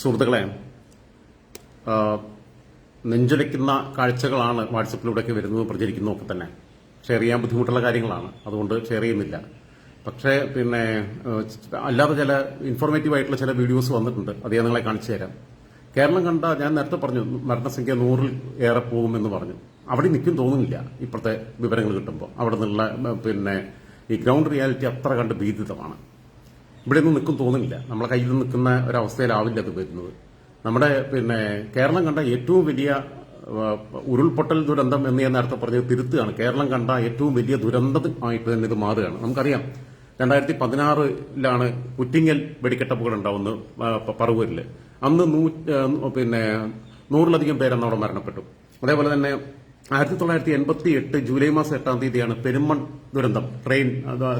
സുഹൃത്തുക്കളെ നെഞ്ചുലയ്ക്കുന്ന കാഴ്ചകളാണ് വാട്സപ്പിലൂടെയൊക്കെ വരുന്നത് പ്രചരിക്കുന്നു ഒക്കെ തന്നെ. ഷെയർ ചെയ്യാൻ ബുദ്ധിമുട്ടുള്ള കാര്യങ്ങളാണ്. അതുകൊണ്ട് ഷെയർ ചെയ്യുന്നില്ല. പക്ഷേ പിന്നെ അല്ലാതെ ചില ഇൻഫോർമേറ്റീവ് ആയിട്ടുള്ള ചില വീഡിയോസ് വന്നിട്ടുണ്ട്. അത് ഞാൻ നിങ്ങളെ കാണിച്ചു തരാം. കേരളം കണ്ട ഞാൻ നേരത്തെ പറഞ്ഞു മരണസംഖ്യ നൂറിൽ ഏറെ പോകുമെന്ന് പറഞ്ഞു. അവിടെ നിൽക്കും തോന്നുന്നില്ല ഇപ്പോഴത്തെ വിവരങ്ങൾ കിട്ടുമ്പോൾ. അവിടെ നിന്നുള്ള പിന്നെ ഈ ഗ്രൗണ്ട് റിയാലിറ്റി അത്ര കണ്ട് ഭീതിതമാണ്. ഇവിടെ ഒന്നും നിൽക്കും തോന്നുന്നില്ല. നമ്മളെ കയ്യിൽ നിൽക്കുന്ന ഒരവസ്ഥയിലാവില്ല അത് വരുന്നത്. നമ്മുടെ പിന്നെ കേരളം കണ്ട ഏറ്റവും വലിയ ഉരുൾപൊട്ടൽ ദുരന്തം എന്ന് ഞാൻ നേരത്തെ പറഞ്ഞത് തിരുത്തുകയാണ്. കേരളം കണ്ട ഏറ്റവും വലിയ ദുരന്തമായിട്ട് തന്നെ ഇത് മാറുകയാണ്. നമുക്കറിയാം രണ്ടായിരത്തി പതിനാറിലാണ് കുറ്റിങ്ങൽ വെടിക്കെട്ടപ്പുകൾ ഉണ്ടാവുന്നത് പറവൂരിൽ അന്ന് നൂ പിന്നെ നൂറിലധികം പേരന്ന് അവിടെ മരണപ്പെട്ടു. അതേപോലെ തന്നെ ആയിരത്തി തൊള്ളായിരത്തി എൺപത്തി എട്ട് ജൂലൈ മാസം എട്ടാം തീയതിയാണ് പെരുമൺ ദുരന്തം ട്രെയിൻ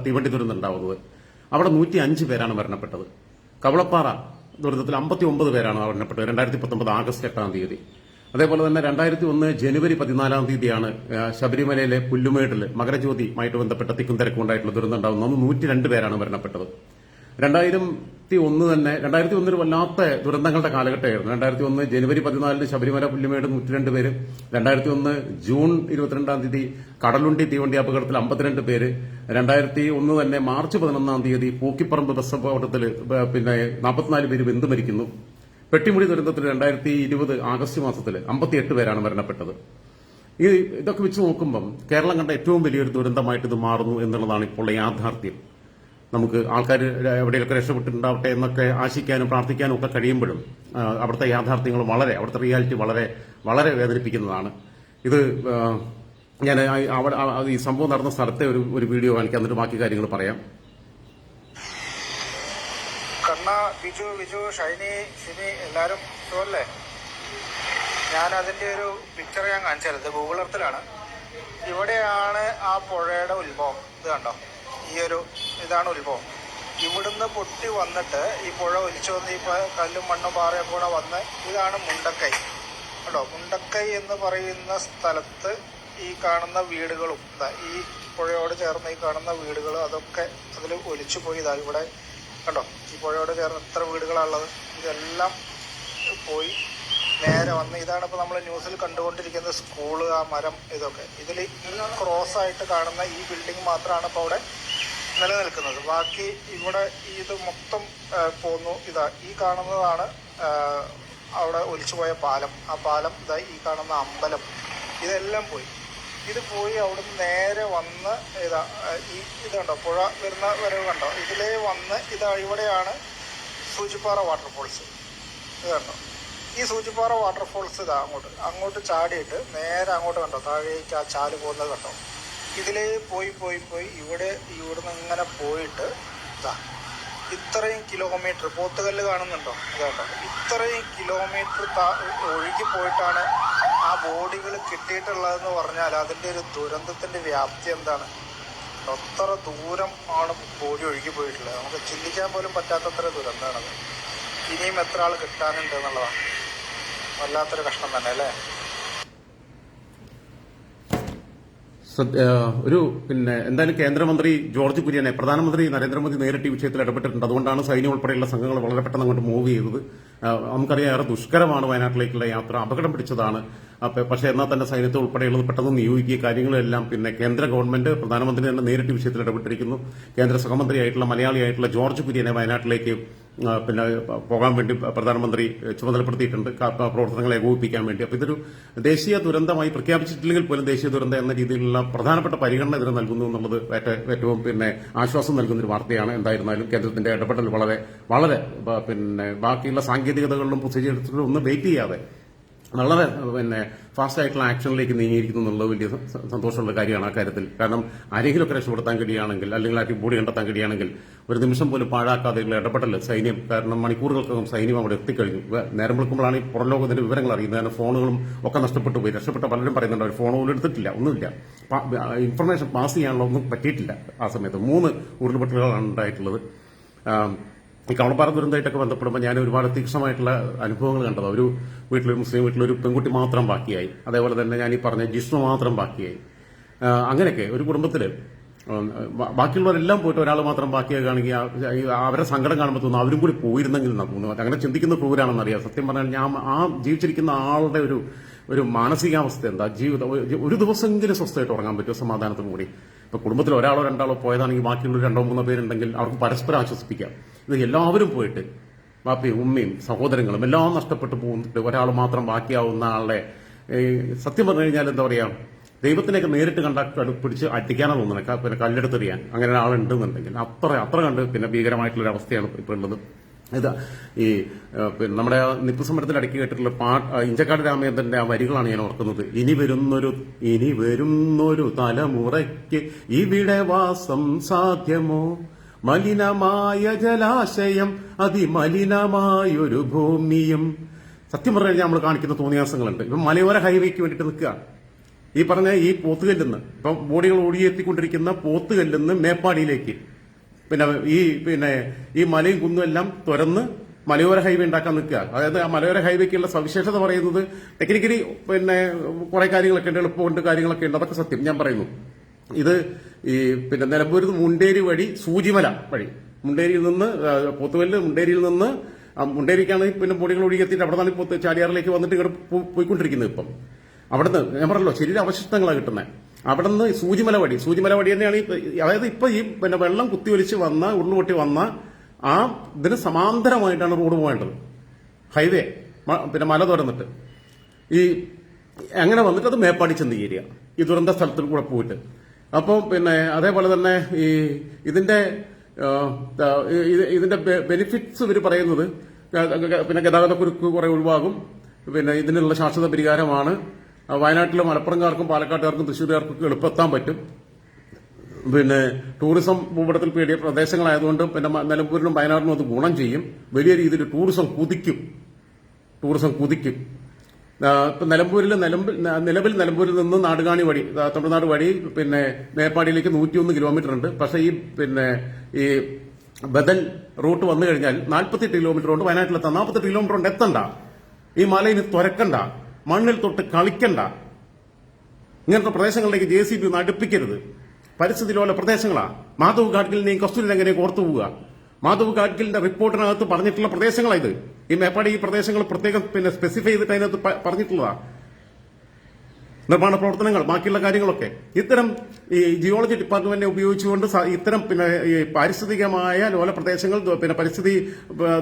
തീവണ്ടി ദുരന്തം ഉണ്ടാവുന്നത്. അവിടെ നൂറ്റി അഞ്ച് പേരാണ് മരണപ്പെട്ടത്. കവളപ്പാറ ദുരന്തത്തിൽ അമ്പത്തി ഒമ്പത് പേരാണ് മരണപ്പെട്ടത്. രണ്ടായിരത്തി പത്തൊമ്പത് ആഗസ്റ്റ് എട്ടാം തീയതി. അതേപോലെ തന്നെ രണ്ടായിരത്തി ഒന്ന് ജനുവരി പതിനാലാം തീയതിയാണ് ശബരിമലയിലെ പുല്ലുമേട്ടിൽ മകരജ്യോതിയുമായിട്ട് ബന്ധപ്പെട്ട തിക്കും തിരക്കും ഉണ്ടായിട്ടുള്ള ദുരന്തം ഉണ്ടാകുന്നത്. നൂറ്റി രണ്ട് പേരാണ് മരണപ്പെട്ടത്. രണ്ടായിരത്തി ഒന്ന് തന്നെ രണ്ടായിരത്തി ഒന്നിൽ വല്ലാത്ത ദുരന്തങ്ങളുടെ കാലഘട്ടമായിരുന്നു. രണ്ടായിരത്തി ഒന്ന് ജനുവരി പതിനാലിന് ശബരിമല പുല്ലുമേട് നൂറ്റിരണ്ട് പേര്. രണ്ടായിരത്തി ഒന്ന് ജൂൺ ഇരുപത്തിരണ്ടാം തീയതി കടലുണ്ടി തീവണ്ടി അപകടത്തിൽ അമ്പത്തിരണ്ട് പേര്. രണ്ടായിരത്തി ഒന്ന് തന്നെ മാർച്ച് പതിനൊന്നാം തീയതി പൂക്കിപ്പറമ്പ് ബസ് അപകടത്തിൽ പിന്നെ നാൽപ്പത്തിനാല് പേര് വെന്ത് മരിക്കുന്നു. പെട്ടിമുടി ദുരന്തത്തിൽ രണ്ടായിരത്തി ഇരുപത് ആഗസ്റ്റ് മാസത്തിൽ അമ്പത്തിയെട്ട് പേരാണ് മരണപ്പെട്ടത്. ഇതൊക്കെ വെച്ച് നോക്കുമ്പം കേരളം കണ്ട ഏറ്റവും വലിയൊരു ദുരന്തമായിട്ട് ഇത് മാറുന്നു എന്നുള്ളതാണ് ഇപ്പോൾ യാഥാർത്ഥ്യം. നമുക്ക് ആൾക്കാർ എവിടെയൊക്കെ രക്ഷപ്പെട്ടിട്ടുണ്ടാവട്ടെ എന്നൊക്കെ ആശിക്കാനും പ്രാർത്ഥിക്കാനും ഒക്കെ കഴിയുമ്പോഴും അവിടുത്തെ യാഥാർത്ഥ്യങ്ങൾ വളരെ അവിടുത്തെ റിയാലിറ്റി വളരെ വളരെ വേദനിപ്പിക്കുന്നതാണ്. ഇത് ഞാൻ അവിടെ ഈ സംഭവം നടന്ന സ്ഥലത്തെ ഒരു ഒരു വീഡിയോ കാണിക്കാം. എന്നിട്ട് ബാക്കി കാര്യങ്ങൾ പറയാം. കണ്ണ ബിജു ബിജു ഷൈനി സിനി എല്ലാവരും സുഖല്ലേ? ഞാൻ അതിന്റെ ഒരു പിക്ചർ ഞാൻ കാണിച്ചു തരുന്നത് ഗൂഗിൾ എർത്തിലാണ്. ഇവിടെയാണ് ആ പുഴയുടെ ഉത്ഭവം. ഇത് കണ്ടോ? ഈ ഒരു ഇതാണ് ഉത്ഭവം ഇവിടുന്ന് പൊട്ടി വന്നിട്ട് ഈ പുഴ ഒലിച്ചു വന്ന് ഈ കല്ലും മണ്ണും പാറയും കൂടെ വന്ന് ഇതാണ് മുണ്ടക്കൈ. കേട്ടോ മുണ്ടക്കൈ എന്ന് പറയുന്ന സ്ഥലത്ത് ഈ കാണുന്ന വീടുകളും ഈ പുഴയോട് ചേർന്ന് ഈ കാണുന്ന വീടുകളും അതൊക്കെ അതിൽ ഒലിച്ചു പോയി. ഇതാ ഇവിടെ കണ്ടോ? ഈ പുഴയോട് ചേർന്ന് എത്ര വീടുകളാണുള്ളത് ഇതെല്ലാം പോയി നേരെ വന്ന് ഇതാണ് ഇപ്പോൾ നമ്മൾ ന്യൂസിൽ കണ്ടുകൊണ്ടിരിക്കുന്ന സ്കൂൾ ആ മരം ഇതൊക്കെ. ഇതിൽ ക്രോസ് ആയിട്ട് കാണുന്ന ഈ ബിൽഡിംഗ് മാത്രമാണ് ഇപ്പോൾ അവിടെ നിലനിൽക്കുന്നത്. ബാക്കി ഇവിടെ ഇത് മൊത്തം പോന്നു. ഇതാ ഈ കാണുന്നതാണ് അവിടെ ഒലിച്ചുപോയ പാലം. ആ പാലം ഇതാ ഈ കാണുന്ന അമ്പലം. ഇതെല്ലാം പോയി. ഇത് പോയി അവിടുന്ന് നേരെ വന്ന് ഇതാ ഈ ഇത് കണ്ടോ? പുഴ വരുന്ന വരവ് കണ്ടോ? ഇതിലേ വന്ന് ഇതാ ഇവിടെയാണ് സൂചിപ്പാറ വാട്ടർഫോൾസ്. ഇത് കണ്ടോ? ഈ സൂചിപ്പാറ വാട്ടർഫോൾസ് ഇതാ അങ്ങോട്ട്. അങ്ങോട്ട് ചാടിയിട്ട് നേരെ അങ്ങോട്ട് കണ്ടോ? താഴേക്ക് ആ ചാൽ പോകുന്നത് കണ്ടോ? ഇതിലേ പോയി പോയി പോയി. ഇവിടെ ഇവിടുന്ന് ഇങ്ങനെ പോയിട്ട് ഇതാ ഇത്രയും കിലോമീറ്റർ പോത്തുകല്ല് കാണുന്നുണ്ടോ? ഇത് ഇത്രയും കിലോമീറ്റർ ഒഴുകി പോയിട്ടാണ് ആ ബോഡികൾ കിട്ടിയിട്ടുള്ളതെന്ന് പറഞ്ഞാൽ അതിന്റെ ഒരു ദുരന്തത്തിന്റെ വ്യാപ്തി എന്താണ്? അത്ര ദൂരം ആണ് ബോഡി ഒഴുകി പോയിട്ടുള്ളത്. നമുക്ക് ചിന്തിക്കാൻ പോലും പറ്റാത്തത്ര ദുരന്തമാണത്. ഇനിയും എത്ര ആൾ കിട്ടാനുണ്ട് എന്നുള്ളതാണ് വല്ലാത്തൊരു കഷ്ടം തന്നെ അല്ലേ സത്യ- ആ, ഒരു പിന്നെ എന്തായാലും കേന്ദ്രമന്ത്രി ജോർജ് കുര്യനെ പ്രധാനമന്ത്രി നരേന്ദ്രമോദി നേരിട്ട് ഈ വിഷയത്തിൽ ഇടപെട്ടിട്ടുണ്ട്. അതുകൊണ്ടാണ് സൈന്യം ഉൾപ്പെടെയുള്ള സംഘങ്ങൾ വളരെ പെട്ടെന്ന് അങ്ങോട്ട് മൂവ് ചെയ്തത്. നമുക്കറിയാം ഏറെ ദുഷ്കരമാണ് വയനാട്ടിലേക്കുള്ള യാത്ര. അപകടം പിടിച്ചതാണ്. പക്ഷേ എന്നാൽ തന്നെ സൈന്യത്തെ ഉൾപ്പെടെയുള്ളത് പെട്ടെന്ന് നിയോഗിക്കുക കാര്യങ്ങളെല്ലാം പിന്നെ കേന്ദ്ര ഗവൺമെന്റ് പ്രധാനമന്ത്രി തന്നെ നേരിട്ട് വിഷയത്തിൽ ഇടപെട്ടിരിക്കുന്നു. കേന്ദ്ര സഹമന്ത്രിയായിട്ടുള്ള മലയാളിയായിട്ടുള്ള ജോർജ് കുര്യനെ വയനാട്ടിലേക്ക് പിന്നെ പോകാൻ വേണ്ടി പ്രധാനമന്ത്രി ചുമതലപ്പെടുത്തിയിട്ടുണ്ട്. പ്രവർത്തനങ്ങൾ ഏകോപിപ്പിക്കാൻ വേണ്ടി. അപ്പൊ ഇതൊരു ദേശീയ ദുരന്തമായി പ്രഖ്യാപിച്ചിട്ടില്ലെങ്കിൽ പോലും ദേശീയ ദുരന്തം എന്ന രീതിയിലുള്ള പ്രധാനപ്പെട്ട പരിഗണന ഇതിന് നൽകുന്നു എന്നുള്ളത് ഏറ്റ- ഏറ്റവും പിന്നെ ആശ്വാസം നൽകുന്ന ഒരു വാർത്തയാണ്. എന്തായിരുന്നാലും കേന്ദ്രത്തിന്റെ ഇടപെടൽ വളരെ വളരെ പിന്നെ ബാക്കിയുള്ള സാങ്കേതികതകളിലും പ്രൊസീജിയർസിലും ഒന്നും വെയിറ്റ് ചെയ്യാതെ വളരെ പിന്നെ ഫാസ്റ്റ് ആയിട്ടുള്ള ആക്ഷനിലേക്ക് നീങ്ങിയിരിക്കുന്നു എന്നുള്ളത് വലിയ സന്തോഷമുള്ള കാര്യമാണ് ആ കാര്യത്തിൽ. കാരണം ആരെങ്കിലുമൊക്കെ രക്ഷപ്പെടുത്താൻ കഴിയുകയാണെങ്കിൽ അല്ലെങ്കിൽ ആ ബോഡി കണ്ടെത്താൻ കഴിയുകയാണെങ്കിൽ ഒരു നിമിഷം പോലും പാഴാക്കാതെ ഇടപെടൽ സൈന്യം കാരണം മണിക്കൂറുകൾക്കകം സൈന്യം അവിടെ എത്തിക്കഴിഞ്ഞു. നേരം വിളിക്കുമ്പോഴാണ് ഈ പുറം ലോകത്തിന്റെ വിവരങ്ങൾ അറിയുന്നത്. കാരണം ഫോണുകളും ഒക്കെ നഷ്ടപ്പെട്ടു പോയി. രക്ഷപ്പെട്ട പലരും പറയുന്നുണ്ട് അവർ ഫോൺ പോലും എടുത്തിട്ടില്ല. ഒന്നുമില്ല. ഇൻഫർമേഷൻ പാസ് ചെയ്യാനുള്ള ഒന്നും പറ്റിയിട്ടില്ല ആ സമയത്ത്. മൂന്ന് ഉരുൾപൊട്ടലുകളാണ് ഉണ്ടായിട്ടുള്ളത്. ഈ കവളപ്പാറ ദുരന്തമായിട്ടൊക്കെ ബന്ധപ്പെടുമ്പോൾ ഞാൻ ഒരുപാട് തീക്ഷണമായിട്ടുള്ള അനുഭവങ്ങൾ കണ്ടത് ഒരു വീട്ടിൽ മുസ്ലിം വീട്ടിലൊരു പെൺകുട്ടി മാത്രം ബാക്കിയായി. അതേപോലെ തന്നെ ഞാൻ ഈ പറഞ്ഞ ജിഷ്ണു മാത്രം ബാക്കിയായി. അങ്ങനെയൊക്കെ ഒരു കുടുംബത്തിൽ ബാക്കിയുള്ളവരെല്ലാം പോയിട്ട് ഒരാൾ മാത്രം ബാക്കിയാകുകയാണെങ്കിൽ അവരെ സങ്കടം കാണുമ്പോൾ തോന്നുന്നു അവരും കൂടി പോയിരുന്നെങ്കിൽ എന്നാ തോന്നുന്നു അങ്ങനെ ചിന്തിക്കുന്ന ക്രൂരാണെന്ന് അറിയാം സത്യം പറഞ്ഞാൽ ഞാൻ ആ ജീവിച്ചിരിക്കുന്ന ആളുടെ ഒരു ഒരു മാനസികാവസ്ഥ എന്താ? ജീവിതം ഒരു- ദിവസമെങ്കിലും സ്വസ്ഥമായിട്ട് ഉറങ്ങാൻ പറ്റുമോ? സമാധാനത്തോടു കൂടി. ഇപ്പൊ കുടുംബത്തിൽ ഒരാളോ രണ്ടാളോ പോയതാണെങ്കിൽ ബാക്കിയുള്ള രണ്ടോ മൂന്നോ പേരുണ്ടെങ്കിൽ അവർക്ക് പരസ്പരം ആശ്വസിപ്പിക്കാം. ഇത് എല്ലാവരും പോയിട്ട് ബാപ്പയും ഉമ്മയും സഹോദരങ്ങളും എല്ലാം നഷ്ടപ്പെട്ടു പോകുന്നിട്ട് ഒരാൾ മാത്രം ബാക്കിയാവുന്ന ആളെ സത്യം പറഞ്ഞു കഴിഞ്ഞാൽ എന്താ പറയാ? ദൈവത്തിനെയൊക്കെ നേരിട്ട് കണ്ട പിടിച്ച് അടിക്കാനാ തോന്നുന്നത്. പിന്നെ കല്ലെടുത്തെറിയാൻ. അങ്ങനെ ഒരാളുണ്ടെന്നുണ്ടെങ്കിൽ അത്ര അത്ര കണ്ട് പിന്നെ ഭീകരമായിട്ടുള്ള ഒരു അവസ്ഥയാണ് ഇപ്പോൾ ഉള്ളത്. ഇത് ഈ നമ്മുടെ നിപ്പ് സമരത്തിൽ അടക്കി കേട്ടിട്ടുള്ള പാ ഇഞ്ചക്കാട് രാമചന്ദ്രന്റെ ആ വരികളാണ് ഞാൻ ഓർക്കുന്നത്. ഇനി വരുന്നൊരു ഇനി വരുന്നൊരു തലമുറയ്ക്ക് ഇവിടെ വാസം സാധ്യമോ? മലിനമായ ജലാശയം അതിമലിനമായൊരു ഭൂമിയും. സത്യം പറഞ്ഞു കഴിഞ്ഞാൽ നമ്മൾ കാണിക്കുന്ന തോന്നിയാസങ്ങളുണ്ട്. ഇപ്പം മലയോര ഹൈവേക്ക് വേണ്ടിയിട്ട് നിൽക്കുക. ഈ പറഞ്ഞ ഈ പോത്തുകല്ലെന്ന് ഇപ്പം ബോഡികൾ ഓടിയെത്തിക്കൊണ്ടിരിക്കുന്ന പോത്തുകല്ലെന്ന് മേപ്പാടിയിലേക്ക്. പിന്നെ ഈ പിന്നെ ഈ മലയും കുന്നും എല്ലാം തുരന്ന് മലയോര ഹൈവേ ഉണ്ടാക്കാൻ നിൽക്കുക. അതായത് ആ മലയോര ഹൈവേക്കുള്ള സവിശേഷത പറയുന്നത് ടെക്നിക്കലി പിന്നെ കുറെ കാര്യങ്ങളൊക്കെ ഉണ്ട് എളുപ്പമുണ്ട് കാര്യങ്ങളൊക്കെ ഉണ്ട്. അതൊക്കെ സത്യം. ഞാൻ പറയുന്നു. ഇത് ഈ പിന്നെ നിലമ്പൂരിൽ മുണ്ടേരി വഴി സൂചിമല വഴി. മുണ്ടേരിയിൽ നിന്ന് പോത്തുവല്ല് മുണ്ടേരിയിൽ നിന്ന് മുണ്ടേരിക്കാണ് പിന്നെ പൊടികൾ ഒഴുകിയെത്തിയിട്ട് അവിടെ നിന്നാണ് ഇപ്പോൾ ചാലിയാറിലേക്ക് വന്നിട്ട് ഇങ്ങോട്ട് പോയിക്കൊണ്ടിരിക്കുന്നത് ഇപ്പം. അവിടുന്ന് ഞാൻ പറഞ്ഞല്ലോ ശരീര അവശിഷ്ടങ്ങളാണ് കിട്ടുന്നത്. അവിടുന്ന് സൂചിമല വടി. സൂചിമല വടി തന്നെയാണ് അതായത് ഇപ്പൊ ഈ പിന്നെ വെള്ളം കുത്തിയൊലിച്ച് വന്ന ഉരുളുപൊട്ടി വന്ന ആ ഇതിന് സമാന്തരമായിട്ടാണ് റോഡ് പോകേണ്ടത്. ഹൈവേ പിന്നെ മല തുറന്നിട്ട്. ഈ അങ്ങനെ വന്നിട്ട് അത് മേപ്പാടി ചെന്ന് ഏരിയ ഈ ദുരന്ത സ്ഥലത്തിൽ കൂടെ പോയിട്ട്. അപ്പോൾ പിന്നെ അതേപോലെ തന്നെ ഈ ഇതിന്റെ ഇതിന്റെ ബെനിഫിറ്റ്സ് ഇവർ പറയുന്നത് പിന്നെ ഗതാഗത പിന്നെ ഗതാഗതക്കുരുക്ക് കുറെ ഒഴിവാകും. പിന്നെ ഇതിനുള്ള ശാശ്വത പരിഹാരമാണ്. വയനാട്ടിലെ മലപ്പുറംകാർക്കും പാലക്കാട്ടുകാർക്കും തൃശ്ശൂരുകാർക്കും എളുപ്പെത്താൻ പറ്റും. പിന്നെ ടൂറിസം ഭൂപടത്തിൽ പേടിയ പ്രദേശങ്ങളായതുകൊണ്ട് പിന്നെ നിലമ്പൂരിനും വയനാടിനും അത് ഗുണം ചെയ്യും. വലിയ രീതിയിൽ ടൂറിസം കുതിക്കും. ടൂറിസം കുതിക്കും. ഇപ്പം നിലമ്പൂരിൽ നിലമ്പിൽ നിലവിൽ നിലമ്പൂരിൽ നിന്ന് നാടുകാണി വഴി തമിഴ്നാട് വഴി പിന്നെ മേപ്പാടിയിലേക്ക് നൂറ്റിയൊന്ന് കിലോമീറ്റർ ഉണ്ട്. പക്ഷേ ഈ പിന്നെ ഈ ബദൽ റൂട്ട് വന്നു കഴിഞ്ഞാൽ നാൽപ്പത്തെട്ട് കിലോമീറ്റർ ഉണ്ട് വയനാട്ടിലെത്താം. നാൽപ്പത്തെട്ട് കിലോമീറ്റർ ഉണ്ട് എത്തണ്ട. ഈ മലയിൽ തുരക്കണ്ട. മണ്ണിൽ തൊട്ട് കളിക്കണ്ട. ഇങ്ങനത്തെ പ്രദേശങ്ങളിലേക്ക് ജെ സി ബി ഒന്ന് അടുപ്പിക്കരുത്. ലോല പ്രദേശങ്ങളാ. മാധവ് ഗാഡ്ഗിലിനെയും കസ്തൂരി രംഗനെയും ഓർത്തു പോവുക? മാധവ് ഗാഡ്ഗിലിന്റെ റിപ്പോർട്ടിനകത്ത് പറഞ്ഞിട്ടുള്ള പ്രദേശങ്ങളാണ് ഇത്. ഈ മേപ്പാടി ഈ പ്രദേശങ്ങൾ പ്രത്യേകം പിന്നെ സ്പെസിഫൈ ചെയ്തിട്ട് അതിനകത്ത് പ- പറഞ്ഞിട്ടുള്ളതാ. നിർമ്മാണ പ്രവർത്തനങ്ങൾ ബാക്കിയുള്ള കാര്യങ്ങളൊക്കെ. ഇത്തരം ഈ ജിയോളജി ഡിപ്പാർട്ട്മെന്റിനെ ഉപയോഗിച്ചുകൊണ്ട് ഇത്തരം പിന്നെ ഈ പാരിസ്ഥിതികമായ ലോല പ്രദേശങ്ങൾ പിന്നെ പരിസ്ഥിതി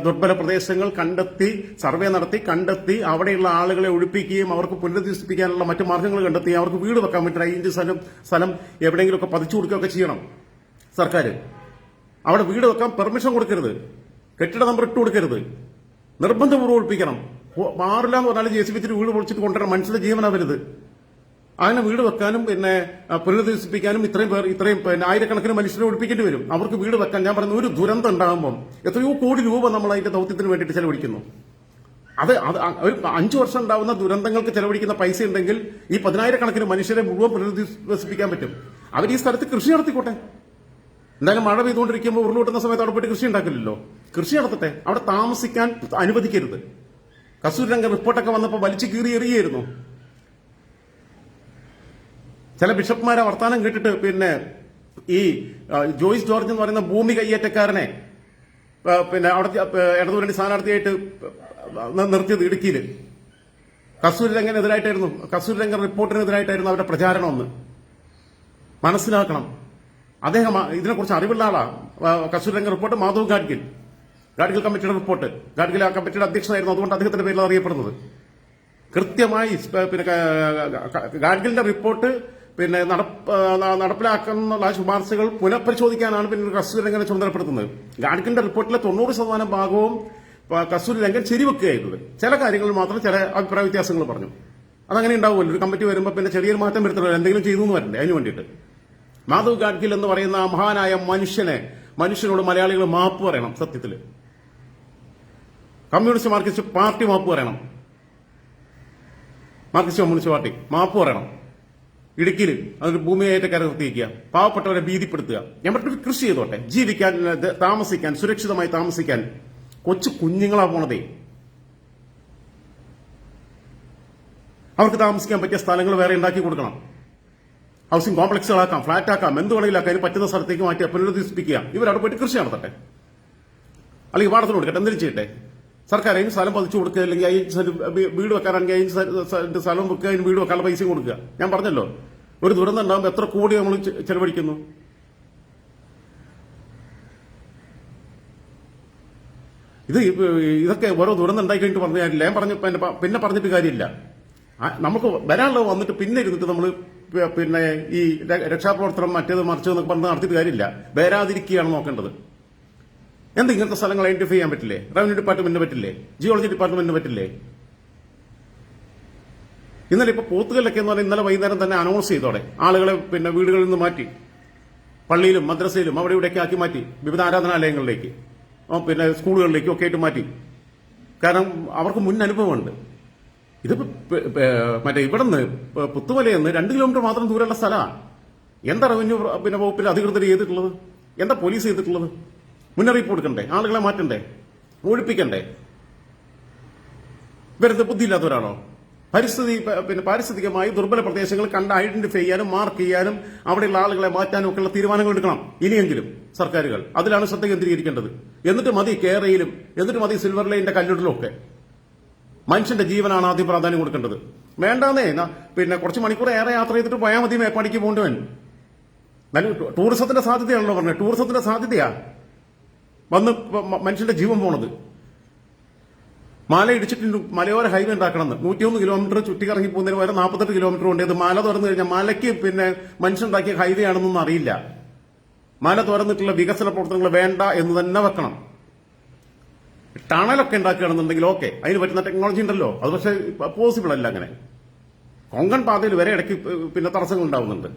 ദുർബല പ്രദേശങ്ങൾ കണ്ടെത്തി സർവേ നടത്തി കണ്ടെത്തി അവിടെയുള്ള ആളുകളെ ഒഴിപ്പിക്കുകയും അവർക്ക് പുനരധിവസിപ്പിക്കാനുള്ള മറ്റു മാർഗങ്ങൾ കണ്ടെത്തി അവർക്ക് വീട് വെക്കാൻ പറ്റുന്ന അഞ്ച് സ്ഥലം സ്ഥലം എവിടെയെങ്കിലുമൊക്കെ പതിച്ചു കൊടുക്കുകയൊക്കെ ചെയ്യണം സർക്കാർ അവിടെ വീട് വെക്കാൻ പെർമിഷൻ കൊടുക്കരുത്. കെട്ടിട നമ്പർ ഇട്ട് കൊടുക്കരുത്. നിർബന്ധപൂർവം ഒഴിപ്പിക്കണം. മാറില്ല എന്ന് പറഞ്ഞാൽ ജെ സി ബി വീട് പൊളിച്ചിട്ട് കൊണ്ടുവരണം. മനുഷ്യന്റെ ജീവനാവരുത്. അങ്ങനെ വീട് വെക്കാനും പിന്നെ പുനരധിവസിപ്പിക്കാനും ഇത്രയും പേർ ഇത്രയും പിന്നെ ആയിരക്കണക്കിന് മനുഷ്യരെ ഒഴിപ്പിക്കേണ്ടി വരും. അവർക്ക് വീട് വെക്കാൻ ഞാൻ പറയുന്ന ഒരു ദുരന്തം ഉണ്ടാകുമ്പോൾ എത്രയോ കോടി രൂപ നമ്മൾ അതിന്റെ ദൗത്യത്തിന് വേണ്ടിയിട്ട് ചെലവഴിക്കുന്നു. അത് അത് ഒരു അഞ്ചു വർഷം ഉണ്ടാവുന്ന ദുരന്തങ്ങൾക്ക് ചെലവഴിക്കുന്ന പൈസ ഉണ്ടെങ്കിൽ ഈ പതിനായിരക്കണക്കിന് മനുഷ്യരെ മുഴുവൻ പുനരധിവസിപ്പിക്കാൻ പറ്റും. അവർ ഈ സ്ഥലത്ത് കൃഷി നടത്തിക്കോട്ടെ. എന്തായാലും മഴ പെയ്തുകൊണ്ടിരിക്കുമ്പോൾ ഉരുളൂട്ടുന്ന സമയത്ത് അവിടെ പോയിട്ട് കൃഷി ഉണ്ടാക്കില്ലല്ലോ. കൃഷി നടത്തട്ടെ. അവിടെ താമസിക്കാൻ അനുവദിക്കരുത്. കസൂരിരംഗ റിപ്പോർട്ടൊക്കെ വന്നപ്പോൾ വലിച്ചു കീറി എറിയായിരുന്നു. ചില ബിഷപ്പ്മാരെ വർത്താനം കേട്ടിട്ട് പിന്നെ ഈ ജോയിസ് ജോർജ് എന്ന് പറയുന്ന ഭൂമി കയ്യേറ്റക്കാരനെ പിന്നെ അവിടെ ഇടതുപുരണ്ടി സ്ഥാനാർത്ഥിയായിട്ട് നിർത്തിയത് ഇടുക്കിയിൽ കസ്തൂരി രംഗനെതിരായിട്ടായിരുന്നു കസൂരി രംഗൻ അവരുടെ പ്രചാരണം ഒന്ന്. മനസ്സിലാക്കണം. അദ്ദേഹം ഇതിനെക്കുറിച്ച് അറിവുള്ള ആളാണ് കസൂരി റിപ്പോർട്ട് മാധവ് ഗാഡ്ഗിൽ. ഗാഡ്ഗിൽ കമ്മിറ്റിയുടെ റിപ്പോർട്ട്. ഗാഡ്ഗിൽ ആ കമ്മിറ്റിയുടെ അധ്യക്ഷനായിരുന്നു. അതുകൊണ്ട് അദ്ദേഹത്തിന്റെ പേരിൽ അറിയപ്പെടുന്നത്. കൃത്യമായി പിന്നെ ഗാഡ്ഗിലിന്റെ റിപ്പോർട്ട് പിന്നെ നടപ്പ് ആ, നടപ്പിലാക്കുന്ന ശുപാർശകൾ പുനഃപരിശോധിക്കാനാണ് പിന്നെ കസ്തൂരി രംഗനെ ചുമതലപ്പെടുത്തുന്നത്. ഗാഡ്ഗിന്റെ റിപ്പോർട്ടിലെ തൊണ്ണൂറ് ശതമാനം ഭാഗവും കസ്തൂരി രംഗൻ ശരിവെക്കുകയായിരുന്നത് ചില കാര്യങ്ങളിൽ മാത്രം ചില അഭിപ്രായ വ്യത്യാസങ്ങൾ പറഞ്ഞു. അതങ്ങനെ ഉണ്ടാവുമല്ലോ. ഒരു കമ്മിറ്റി വരുമ്പോൾ പിന്നെ ചെറിയൊരു മാറ്റം വരുത്തണമല്ലോ. എന്തെങ്കിലും ചെയ്തു എന്ന് വരണ്ടേ? അതിന് വേണ്ടിയിട്ട്. മാധവ് ഗാഡ്ഗിൽ എന്ന് പറയുന്ന ആ മഹാനായ മനുഷ്യനെ മനുഷ്യനോട് മലയാളികൾ മാപ്പ് പറയണം സത്യത്തിൽ കമ്മ്യൂണിസ്റ്റ് മാർക്സിസ്റ്റ് പാർട്ടി മാപ്പ് പറയണം. മാർക്സിസ്റ്റ് കമ്മ്യൂണിസ്റ്റ് പാർട്ടി മാപ്പ് പറയണം. ഇടുക്കിയിൽ അതൊരു ഭൂമിയായിട്ട് നിർത്തിയിരിക്കുക. പാവപ്പെട്ടവരെ ഭീതിപ്പെടുത്തുക. ഞാൻ കൃഷി ചെയ്തോട്ടെ. ജീവിക്കാൻ താമസിക്കാൻ സുരക്ഷിതമായി താമസിക്കാൻ കൊച്ചു കുഞ്ഞുങ്ങളാ പോണതേ. അവർക്ക് താമസിക്കാൻ പറ്റിയ സ്ഥലങ്ങൾ വേറെ ഉണ്ടാക്കി കൊടുക്കണം. ഹൗസിംഗ് കോംപ്ലക്സുകളാക്കാം ഫ്ളാറ്റ് ആക്കാം എന്ത് വേണമെങ്കിലാക്കാം അതിന് പറ്റുന്ന സ്ഥലത്തേക്ക് മാറ്റി പുനരുദ്ധിപ്പിക്കുക. ഇവരവിടെ പോയിട്ട് കൃഷി നടത്തട്ടെ. അല്ലെങ്കിൽ പാടത്തിന് കൊടുക്കട്ടെ എന്തെങ്കിലും ചെയ്യട്ടെ. സർക്കാർ അതിന് സ്ഥലം പതിച്ചു കൊടുക്കുക അല്ലെങ്കിൽ അതിന് വീട് വെക്കാനാണെങ്കിൽ അതിന് സ്ഥ- സ്ഥ- സ്ഥലം വെക്കുക അതിന് വീട് വെക്കാനുള്ള പൈസയും കൊടുക്കുക. ഞാൻ പറഞ്ഞല്ലോ ഒരു ദുരന്തം ഉണ്ടാകുമ്പോൾ എത്ര കോടി നമ്മൾ ചെലവഴിക്കുന്നു? ഇത് ഇതൊക്കെ ഓരോ ദുരന്തം ഉണ്ടായി കഴിഞ്ഞിട്ട് പറഞ്ഞു കാര്യമില്ല. ഞാൻ പറഞ്ഞു പിന്നെ പറഞ്ഞിട്ട് കാര്യമില്ല. നമുക്ക് വരാനുള്ളത് വന്നിട്ട് പിന്നെ ഇരുന്നിട്ട് നമ്മൾ പിന്നെ ഈ രക്ഷാപ്രവർത്തനം മറ്റേത് മറിച്ചതെന്നൊക്കെ പറഞ്ഞ് നടത്തിയിട്ട് കാര്യമില്ല. വരാതിരിക്കുകയാണ് നോക്കേണ്ടത്. എന്ത് ഇങ്ങനത്തെ സ്ഥലങ്ങൾ ഐഡന്റിഫൈ ചെയ്യാൻ പറ്റില്ലേ? റവന്യൂ ഡിപ്പാർട്ട്മെന്റിന് പറ്റില്ലേ? ജിയോളജി ഡിപ്പാർട്ട്മെന്റിന് പറ്റില്ലേ? ഇന്നലെ ഇപ്പൊ പോത്തുകല്ലൊക്കെ എന്ന് പറഞ്ഞാൽ ഇന്നലെ വൈകുന്നേരം തന്നെ അനൗൺസ് ചെയ്തോടെ ആളുകളെ പിന്നെ വീടുകളിൽ നിന്ന് മാറ്റി. പള്ളിയിലും മദ്രസയിലും അവിടെ ഇവിടെയൊക്കെ ആക്കി മാറ്റി. വിവിധ ആരാധനാലയങ്ങളിലേക്ക്. പിന്നെ സ്കൂളുകളിലേക്കും ഒക്കെ ആയിട്ട് മാറ്റി. കാരണം അവർക്ക് മുൻ അനുഭവമുണ്ട്. ഇത് മറ്റേ ഇവിടുന്ന് പുത്തുമലയെന്ന് രണ്ട് കിലോമീറ്റർ മാത്രം ദൂരമുള്ള സ്ഥലമാണ്. എന്താ റവന്യൂ പിന്നെ വകുപ്പിൽ അധികൃതർ ചെയ്തിട്ടുള്ളത്? എന്താ പോലീസ് ചെയ്തിട്ടുള്ളത്? മുന്നറിയിപ്പ് കൊടുക്കണ്ടേ? ആളുകളെ മാറ്റണ്ടേ? ഒഴിപ്പിക്കണ്ടേ? വെറുതെ ബുദ്ധിയില്ലാത്തവരാണോ? പരിസ്ഥിതി പിന്നെ പാരിസ്ഥിതികമായി ദുർബല പ്രദേശങ്ങൾ കണ്ട് ഐഡന്റിഫൈ ചെയ്യാനും മാർക്ക് ചെയ്യാനും അവിടെയുള്ള ആളുകളെ മാറ്റാനും ഒക്കെയുള്ള തീരുമാനങ്ങൾ എടുക്കണം. ഇനിയെങ്കിലും സർക്കാരുകൾ. അതിലാണ് ശ്രദ്ധ കേന്ദ്രീകരിക്കേണ്ടത്. എന്നിട്ട് മതി കേരളയിലും എന്നിട്ട് മതി സിൽവർ ലൈനിന്റെ കല്ലിടലും ഒക്കെ മനുഷ്യന്റെ ജീവനാണ് ആദ്യം പ്രാധാന്യം കൊടുക്കേണ്ടത്. വേണ്ടാന്നേ. പിന്നെ കുറച്ച് മണിക്കൂർ ഏറെ യാത്ര ചെയ്തിട്ട് പോയാൽ മതി മേപ്പാടിക്ക് പോകേണ്ടവൻ നല്ല ടൂറിസത്തിന്റെ സാധ്യതയാണല്ലോ പറഞ്ഞത് ടൂറിസത്തിന്റെ സാധ്യതയാ. വന്ന് മനുഷ്യന്റെ ജീവൻ പോണത്. മാല ഇടിച്ചിട്ട് മലയോര ഹൈവേ ഉണ്ടാക്കണമെന്ന്. നൂറ്റിയൊന്ന് കിലോമീറ്റർ ചുറ്റിക്കറങ്ങി പോകുന്നതിന് വരെ നാൽപ്പത്തെട്ട് കിലോമീറ്റർ ഉണ്ട്. ഇത് മാല തുറന്നു കഴിഞ്ഞാൽ മലയ്ക്ക് പിന്നെ മനുഷ്യനുണ്ടാക്കിയ ഹൈവേ ആണെന്നൊന്നും അറിയില്ല. മല തുറന്നിട്ടുള്ള വികസന പ്രവർത്തനങ്ങൾ വേണ്ട എന്ന് തന്നെ വെക്കണം. ടണലൊക്കെ ഉണ്ടാക്കുകയാണെന്നുണ്ടെങ്കിൽ ഓക്കെ. അതിന് പറ്റുന്ന ടെക്നോളജി ഉണ്ടല്ലോ. അത് പക്ഷേ പോസിബിൾ അല്ല അങ്ങനെ. കൊങ്കൺ പാതയിൽ വരെ ഇടയ്ക്ക് പിന്നെ തടസ്സങ്ങൾ ഉണ്ടാവുന്നുണ്ട്.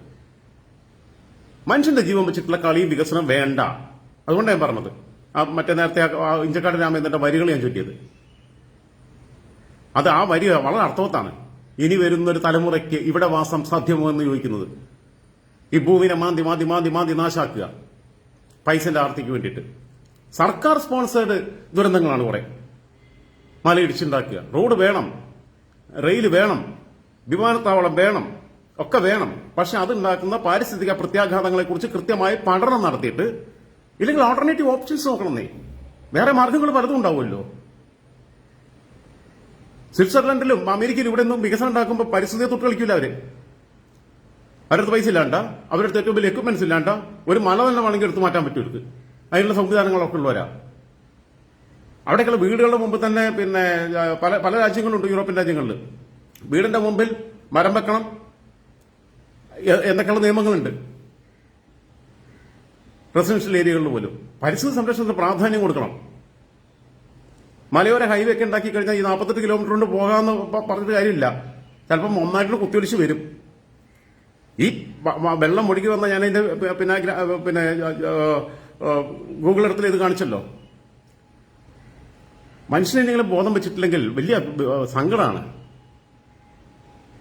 മനുഷ്യന്റെ ജീവൻ വെച്ചിട്ടുള്ള കളിയും വികസനം വേണ്ട. അതുകൊണ്ടാണ് ഞാൻ പറഞ്ഞത്. മറ്റേ നേരത്തെ ഇഞ്ചക്കാട് രാമേന്ദ്രന്റെ വരികൾ ഞാൻ ചുറ്റിയത്. അത് ആ വരി വളരെ അർത്ഥവത്താണ്. ഇനി വരുന്ന ഒരു തലമുറയ്ക്ക് ഇവിടെ വാസം സാധ്യമോ എന്ന് ചോദിക്കുന്നത്. ഈ ഭൂമിനെ മാന്തി മാന്തി മാന്തി മാന്തി നാശാക്കുക. പൈസന്റെ ആർത്തിക്ക് വേണ്ടിയിട്ട്. സർക്കാർ സ്പോൺസേഡ് ദുരന്തങ്ങളാണ് കുറെ. മലയിടിച്ചുണ്ടാക്കുക റോഡ് വേണം. റെയിൽ വേണം. വിമാനത്താവളം വേണം. ഒക്കെ വേണം. പക്ഷെ അതുണ്ടാക്കുന്ന പാരിസ്ഥിതിക പ്രത്യാഘാതങ്ങളെ കുറിച്ച് കൃത്യമായി പഠനം നടത്തിയിട്ട് ഇല്ലെങ്കിൽ ഓൾട്ടർനേറ്റീവ് ഓപ്ഷൻസ് നോക്കണമെന്നേ വേറെ മാർഗങ്ങൾ പലതും ഉണ്ടാവുമല്ലോ. സ്വിറ്റ്സർലൻഡിലും അമേരിക്കയിലും ഇവിടെ നിന്നും വികസനം ഉണ്ടാക്കുമ്പോൾ പരിസ്ഥിതിയെ തൊട്ട് കളിക്കില്ല അവർ. അവരടുത്ത് പൈസ ഇല്ലാണ്ട അവരുടെ ഏറ്റവും വലിയ എക്യുപ്മെന്റ്സ് ഇല്ലാണ്ട ഒരു മല തന്നെ വേണമെങ്കിൽ എടുത്തു മാറ്റാൻ പറ്റും അവർക്ക് അതിനുള്ള സംവിധാനങ്ങളൊക്കെ ഉള്ളവരാ. അവിടേക്കുള്ള വീടുകളുടെ മുമ്പ് തന്നെ പിന്നെ പല പല രാജ്യങ്ങളുണ്ട് യൂറോപ്യൻ രാജ്യങ്ങളിൽ. വീടിന്റെ മുമ്പിൽ മരം വെക്കണം എന്നൊക്കെയുള്ള നിയമങ്ങളുണ്ട്. റെസിഡൻഷ്യൽ ഏരിയകളിൽ പോലും. പരിസ്ഥിതി സംരക്ഷണത്തിന് പ്രാധാന്യം കൊടുക്കണം. മലയോര ഹൈവേ ഒക്കെ ഉണ്ടാക്കി കഴിഞ്ഞാൽ ഈ നാൽപ്പത്തെട്ട് കിലോമീറ്റർ കൊണ്ട് പോകാമെന്ന് പറഞ്ഞിട്ട് കാര്യമില്ല. ചിലപ്പോൾ ഒന്നായിട്ട് കുത്തിയൊലിച്ച് വരും. ഈ വെള്ളം ഒഴുകി വന്ന ഞാൻ അതിന്റെ പിന്നെ പിന്നെ ഗൂഗിൾ ഇടത്തിൽ ഇത് കാണിച്ചല്ലോ. മനുഷ്യനെങ്കിലും ബോധം വെച്ചിട്ടില്ലെങ്കിൽ വലിയ സങ്കടമാണ്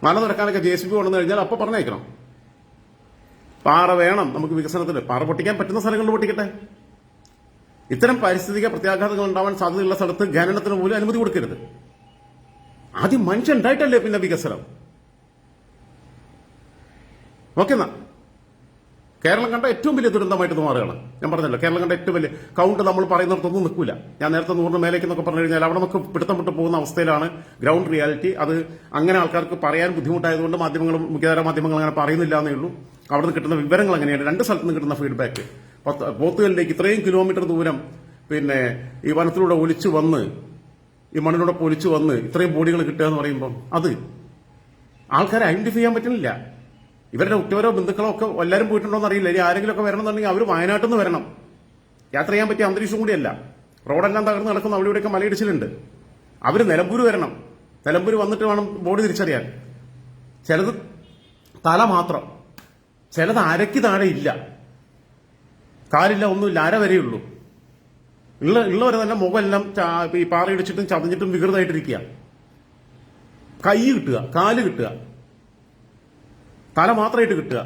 മല നടക്കാനൊക്കെ ജെ സി ബി കൊണ്ടുവന്നു കഴിഞ്ഞാൽ അപ്പൊ പറഞ്ഞേക്കണം പാറ വേണം. നമുക്ക് വികസനത്തിന് പാറ പൊട്ടിക്കാൻ പറ്റുന്ന സ്ഥലങ്ങളിൽ പൊട്ടിക്കട്ടെ. ഇത്തരം പാരിസ്ഥിതിക പ്രത്യാഘാതങ്ങൾ ഉണ്ടാവാൻ സാധ്യതയുള്ള സ്ഥലത്ത് ഖനനത്തിന് പോലും അനുമതി കൊടുക്കരുത്. ആദ്യം മനുഷ്യൻ ഉണ്ടായിട്ടല്ലേ പിന്നെ വികസനം? ഓക്കെ എന്നാ. കേരളം കണ്ട ഏറ്റവും വലിയ ദുരന്തമായിട്ട് മാറുകയാണ്. ഞാൻ പറഞ്ഞല്ലോ കേരളം കണ്ട ഏറ്റവും വലിയ കൗണ്ട് നമ്മൾ പറയുന്നിടത്തൊന്നും നിൽക്കില്ല ഞാൻ നേരത്തെ നൂറിന് മേലേക്ക് എന്നൊക്കെ പറഞ്ഞു കഴിഞ്ഞാൽ അവിടെ നമുക്ക് പിടുത്തം പോകുന്ന അവസ്ഥയിലാണ് ഗ്രൗണ്ട് റിയാലിറ്റി അത് അങ്ങനെ ആൾക്കാർക്ക് പറയാൻ ബുദ്ധിമുട്ടായതുകൊണ്ട് മാധ്യമങ്ങൾ മുഖ്യധാര മാധ്യമങ്ങൾ അങ്ങനെ പറയുന്നില്ല എന്നേ ഉള്ളൂ. അവിടെ നിന്ന് കിട്ടുന്ന വിവരങ്ങൾ അങ്ങനെയാണ് രണ്ട് സ്ഥലത്ത് നിന്ന് കിട്ടുന്ന ഫീഡ്ബാക്ക് പോത്തുകളിലേക്ക് ഇത്രയും കിലോമീറ്റർ ദൂരം പിന്നെ ഈ വനത്തിലൂടെ ഒലിച്ചു വന്ന് ഈ മണ്ണിലൂടെ പൊലിച്ചു വന്ന് ഇത്രയും ബോഡികൾ കിട്ടുക എന്ന് പറയുമ്പോൾ അത് ആൾക്കാരെ ഐഡന്റിഫൈ ചെയ്യാൻ പറ്റുന്നില്ല. ഇവരുടെ ഉറ്റവരോ ബന്ധുക്കളോ ഒക്കെ എല്ലാവരും പോയിട്ടുണ്ടോ എന്ന് അറിയില്ല. ഇനി ആരെങ്കിലും ഒക്കെ വരണം എന്നുണ്ടെങ്കിൽ അവർ വയനാട്ടിൽ നിന്ന് വരണം. യാത്ര ചെയ്യാൻ പറ്റിയ അന്തരീക്ഷം കൂടിയല്ല. റോഡെല്ലാം തകർന്ന് നടക്കുന്ന അവിടെ ഇവിടെയൊക്കെ മലയിടിച്ചിലുണ്ട്. അവർ നിലമ്പൂർ വരണം. നിലമ്പൂർ വന്നിട്ട് വേണം ബോഡി തിരിച്ചറിയാൻ. ചിലത് തല മാത്രം. ചിലത് അരയ്ക്ക് താഴെ ഇല്ല. കാലില്ല ഒന്നുമില്ല അര വരെയുള്ളൂ ഉള്ള. ഉള്ളവരെ തന്നെ മുഖമെല്ലാം ഈ പാറയിടിച്ചിട്ടും ചതഞ്ഞിട്ടും വികൃതമായിട്ടിരിക്കുക. കൈ കിട്ടുക കാൽ കിട്ടുക. തല മാത്രമായിട്ട് കിട്ടുക.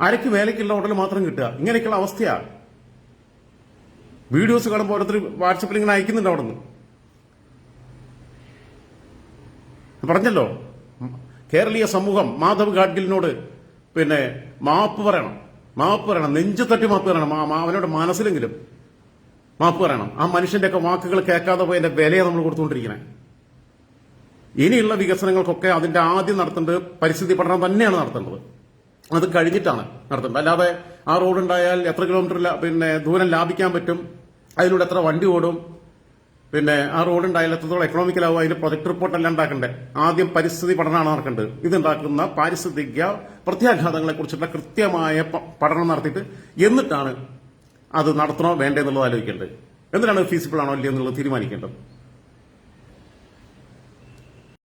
അരയ്ക്ക് മേലേക്കുള്ള ഉടൽ മാത്രം കിട്ടുക. ഇങ്ങനെയൊക്കെയുള്ള അവസ്ഥയാണ് വീഡിയോസ് കാണുമ്പോൾ ഓരോരുത്തർ വാട്സപ്പിൽ ഇങ്ങനെ അയക്കുന്നുണ്ട് അവിടെ നിന്ന് പറഞ്ഞല്ലോ? കേരളീയ സമൂഹം മാധവ് ഗാഡ്ഗിലിനോട് പിന്നെ മാപ്പ് പറയണം. മാപ്പ് പറയണം. നെഞ്ചു തട്ടി മാപ്പ് പറയണം. അവനോട് മനസ്സിലെങ്കിലും മാപ്പ് പറയണം. ആ മനുഷ്യന്റെ ഒക്കെ വാക്കുകൾ കേൾക്കാതെ പോയതിന്റെ വിലയെ നമ്മൾ കൊടുത്തുകൊണ്ടിരിക്കുന്നത് ഇനിയുള്ള വികസനങ്ങൾക്കൊക്കെ അതിന്റെ ആദ്യം നടത്തേണ്ടത് പരിസ്ഥിതി പഠനം തന്നെയാണ് നടത്തേണ്ടത്. അത് കഴിഞ്ഞിട്ടാണ് നടത്തേണ്ടത്. അല്ലാതെ ആ റോഡ് ഉണ്ടായാൽ എത്ര കിലോമീറ്റർ പിന്നെ ദൂരം ലാഭിക്കാൻ പറ്റും? അതിലൂടെ എത്ര വണ്ടി ഓടും? പിന്നെ ആ റോഡ് ഉണ്ടായില്ലാത്തതോളം എക്കണോമിക്കലാവും അതിന്റെ പ്രൊജക്ട് റിപ്പോർട്ട് എല്ലാം ഉണ്ടാക്കണ്ടേ? ആദ്യം പരിസ്ഥിതി പഠനമാണ് നടക്കേണ്ടത്. ഇതുണ്ടാക്കുന്ന പാരിസ്ഥിതിക പ്രത്യാഘാതങ്ങളെ കുറിച്ചുള്ള കൃത്യമായ പഠനം നടത്തിയിട്ട് എന്നിട്ടാണ് അത് നടത്തണോ വേണ്ടേ എന്നുള്ളത് ആലോചിക്കേണ്ടത്. എന്തിനാണ് ഫീസിബിൾ ആണോ ഇല്ലയോ എന്നുള്ളത് തീരുമാനിക്കേണ്ടത്?